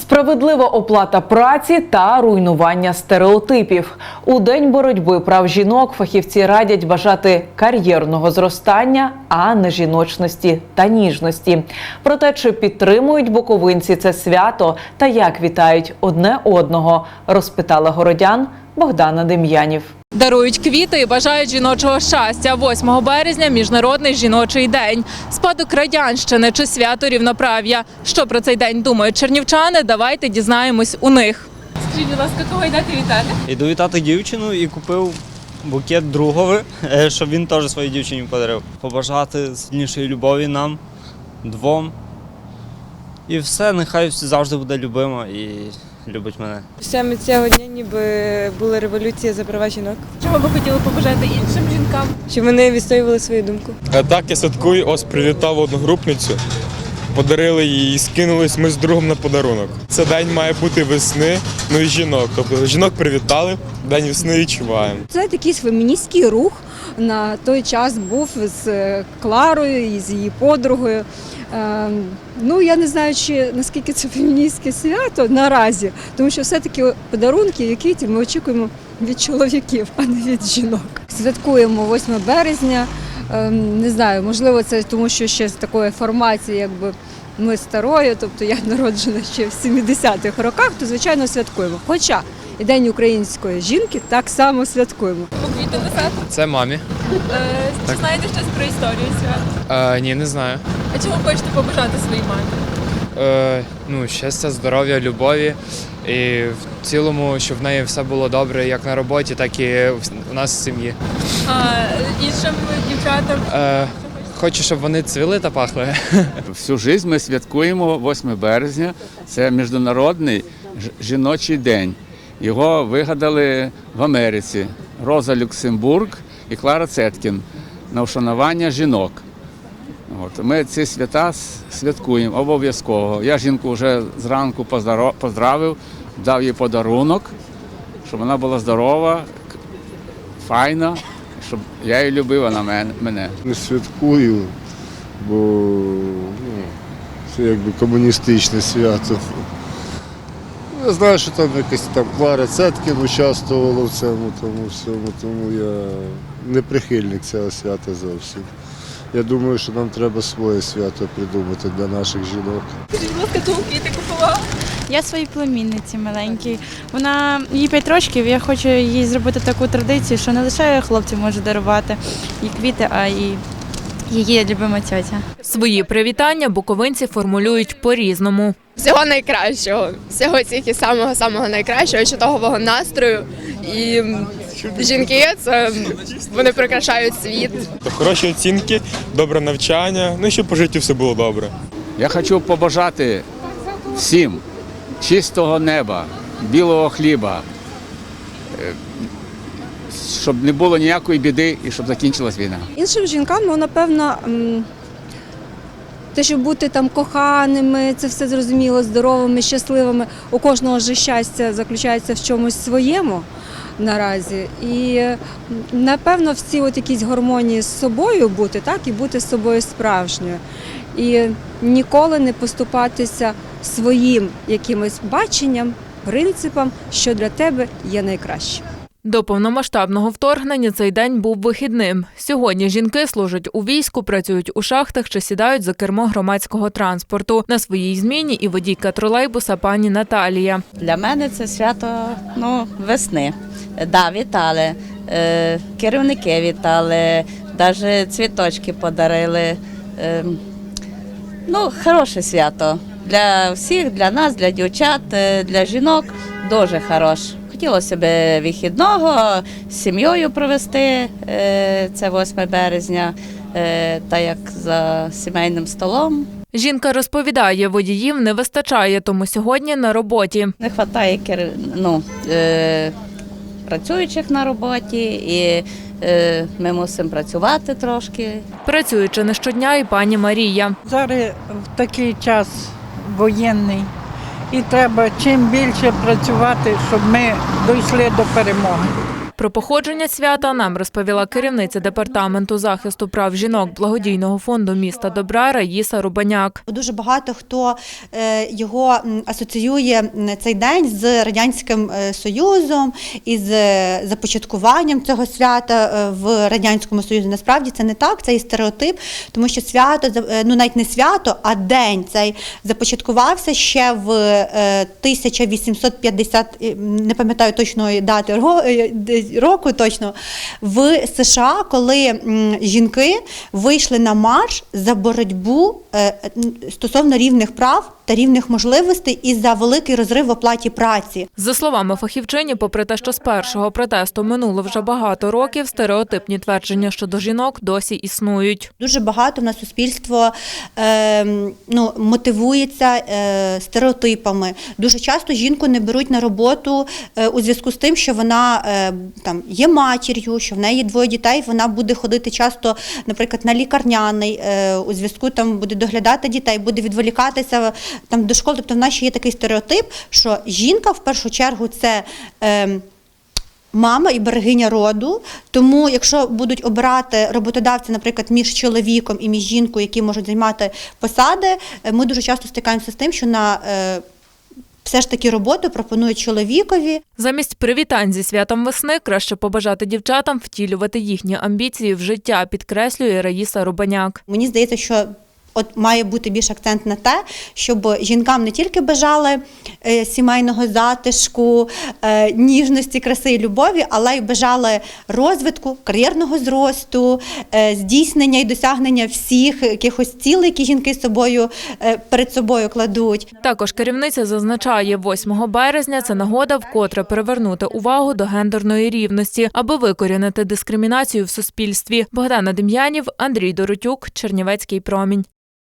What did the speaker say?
Справедлива оплата праці та руйнування стереотипів у день боротьби прав жінок. Фахівці радять бажати кар'єрного зростання, а не жіночності та ніжності. Про те, чи підтримують буковинці це свято та як вітають одне одного, розпитала городян Богдана Дем'янів. Дарують квіти і бажають жіночого щастя. 8 березня міжнародний жіночий день. Спадок радянщини чи свято рівноправ'я. Що про цей день думають чернівчани? Давайте дізнаємось у них. Скажіть, будь ласка, кого йдете вітати? Іду вітати дівчину і купив букет другові, е, щоб він теж своїй дівчині подарив. Побажати сильнішої любові нам двом. І все, нехай завжди буде любима і любить мене. Саме цього дня ніби була революція за права жінок, Чого ви хотіли побажати іншим жінкам? щоб вони відстоювали свою думку. А так я святкую, ось привітав одногрупницю, подарили їй і скинулись ми з другом на подарунок. Це день має бути весни, ну і жінок. Тобто жінок привітали, день весни відчуваємо. Це такий феміністський рух на той час був з е, Кларою і з її подругою. Е, Ну я не знаю, чи наскільки це феміністське свято наразі, тому що все-таки подарунки і квіти ми очікуємо від чоловіків, а не від жінок. Святкуємо 8 березня. Е, Не знаю, можливо, це тому, що ще з такої формації, якби ми старою, тобто я народжена ще в 70-х роках, то звичайно святкуємо. Хоча і День української жінки так само святкуємо. Поквіти? Це мамі. Чи знаєте щось про історію свята? Е, ні, не знаю. А чому хочете побажати своїй мамі? Е, ну, щастя, здоров'я, любові. І в цілому, щоб в неї все було добре як на роботі, так і в- у нас в сім'ї. А іншим дівчатам? Е, хочу, щоб вони цвіли та пахли. Всю життя ми святкуємо 8 березня. Це міжнародний жіночий день. Його вигадали в Америці Роза Люксембург і Клара Цеткін на вшанування жінок. От, ми ці свята святкуємо обов'язково. Я жінку вже зранку поздравив, дав їй подарунок, щоб вона була здорова, файна, щоб я її любив, вона мене. Не святкую, бо ну, це якби комуністичне свято. Я знаю, що там якась там Клара Цеткін участвувала в цьому, тому всьому, тому я не прихильник цього свята зовсім. Я думаю, що нам треба своє свято придумати для наших жінок. Скажіть, будь ласка, кого квіти купували? Я своїй племінниці маленькій. Вона їй 5 років. Я хочу їй зробити таку традицію, що не лише хлопців може дарувати і квіти, а й її любима тьотя. Свої привітання буковинці формулюють по-різному. Всього найкращого, всього тільки самого самого найкращого, чудового настрою. І жінки це вони прикрашають світ. Хороші оцінки, добре навчання, ну і щоб по життю все було добре. Я хочу побажати всім чистого неба, білого хліба, е, щоб не було ніякої біди і щоб закінчилась війна. Іншим жінкам, ну напевно, те, щоб бути там коханими, це все зрозуміло, здоровими, щасливими. У кожного ж щастя заключається в чомусь своєму наразі. І напевно всі от якісь гармонії з собою бути, так, і бути з собою справжньою. І ніколи не поступатися своїм якимось баченням, принципам, що для тебе є найкраще. До повномасштабного вторгнення цей день був вихідним. Сьогодні жінки служать у війську, працюють у шахтах чи сідають за кермо громадського транспорту. На своїй зміні і водійка тролейбуса пані Наталія. Для мене це свято ну, весни. Да, вітали. Е, керівники вітали, навіть цвіточки подарили. Е, ну, хороше свято. Для всіх, для нас, для дівчат, е, для жінок дуже хороше. Хотілося б вихідного з сім'єю провести е, це 8 березня, е, та як за сімейним столом. Жінка розповідає, водіїв не вистачає, тому сьогодні на роботі. Не вистачає кер... ну, е... працюючих на роботі, і е... ми мусимо працювати трошки. Працюючи не щодня, і пані Марія. Зараз в такий час воєнний. І треба чим більше працювати, щоб ми дійшли до перемоги. Про походження свята нам розповіла керівниця департаменту захисту прав жінок благодійного фонду міста Добра Раїса Рубаняк. Дуже багато хто е, його асоціює цей день з радянським е, союзом і з е, започаткуванням цього свята в радянському союзі. Насправді це не так, це і стереотип, тому що свято ну навіть не свято, а день цей започаткувався ще в е, 1850, е, не пам'ятаю точної дати року точно в США, коли жінки вийшли на марш за боротьбу е, стосовно рівних прав та рівних можливостей і за великий розрив в оплаті праці. За словами фахівчині, попри те, що з першого протесту минуло вже багато років, стереотипні твердження щодо жінок досі існують. Дуже багато в нас суспільство е, ну, мотивується е, стереотипами. Дуже часто жінку не беруть на роботу е, у зв'язку з тим, що вона е, там є матір'ю, що в неї двоє дітей. Вона буде ходити часто, наприклад, на лікарняний е, у зв'язку там буде доглядати дітей, буде відволікатися там до школи. Тобто в нас ще є такий стереотип, що жінка в першу чергу це. Е, Мама і берегиня роду, тому якщо будуть обирати роботодавці, наприклад, між чоловіком і між жінкою, які можуть займати посади, е, ми дуже часто стикаємося з тим, що на е, все ж таки роботу пропонують чоловікові. Замість привітань зі святом весни краще побажати дівчатам втілювати їхні амбіції в життя, підкреслює Раїса Рубаняк. Мені здається, що от має бути більш акцент на те, щоб жінкам не тільки бажали е, сімейного затишку, е, ніжності, краси і любові, але й бажали розвитку, кар'єрного зросту, е, здійснення і досягнення всіх якихось цілей, які жінки собою перед собою кладуть. Також керівниця зазначає, 8 березня це нагода вкотре привернути увагу до гендерної рівності, аби викорінити дискримінацію в суспільстві. Богдана Дем'янів, Андрій Доротюк, Чернівецький промінь.